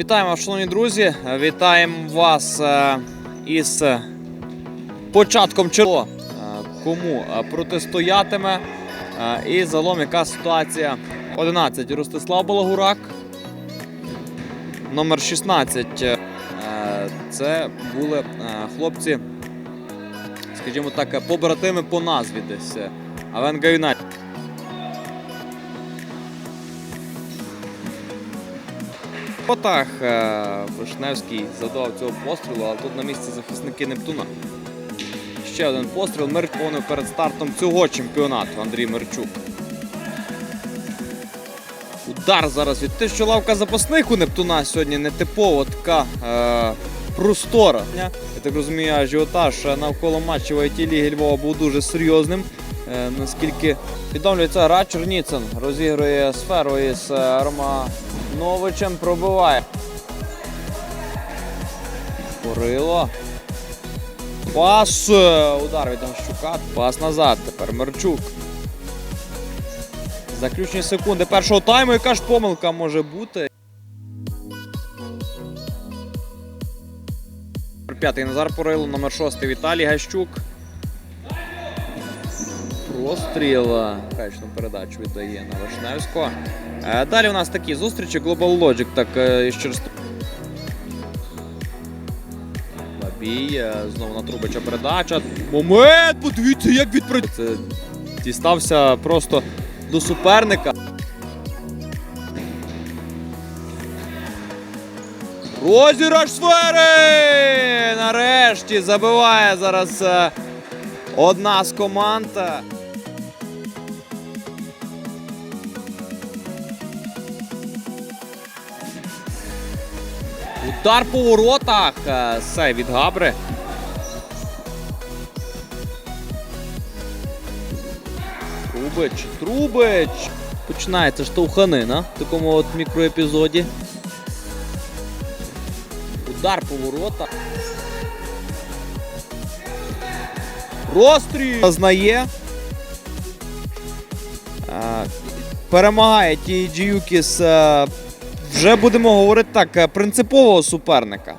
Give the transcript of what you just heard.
Вітаємо, шановні друзі! Вітаємо вас е, із е, початком чого кому е, протистоятиме. е, І загалом яка ситуація 11 Ростислав Балагурак. Номер 16. е, Це були хлопці, скажімо так, побратими по назві десь. Авенга Юнайтед. Потах е, Вишневський задав цього пострілу, але тут на місці захисники Нептуна. Ще один постріл. Повнив перед стартом цього чемпіонату Андрій Мерчук. Удар зараз від те, що лавка запасних у Нептуна сьогодні не типова така е, простора. Я так розумію, ажіотаж навколо матчів IT Ліги Львова був дуже серйозним. Е, наскільки відомлюється гра Черніцин розігрує сферу із е, Романовичем, пробиває. Курило. Пас. е, Удар від Анщука. Пас назад. Тепер Мерчук. Заключні секунди першого тайму. Яка ж помилка може бути? П'ятий Назар Порило, номер шостий Віталій Гащук. Простріл. Качну передачу віддає на Вишневського. Е, Далі у нас такі зустрічі. Global Logic. Так, ще раз. Бабій. е, Знову на Трубича передача. Момент! Подивіться, як відпрацює. Дістався просто до суперника. Розіграш сфери! Нарешті забиває зараз е, одна з команд. Удар по воротах. е, Сей від Габри. Трубич, Трубич. Починається штовханина в такому от мікроепізоді. Удар по воротах. Розстріл знає. Е, Перемагає ті Юкіс. Вже будемо говорити так, е, принципового суперника.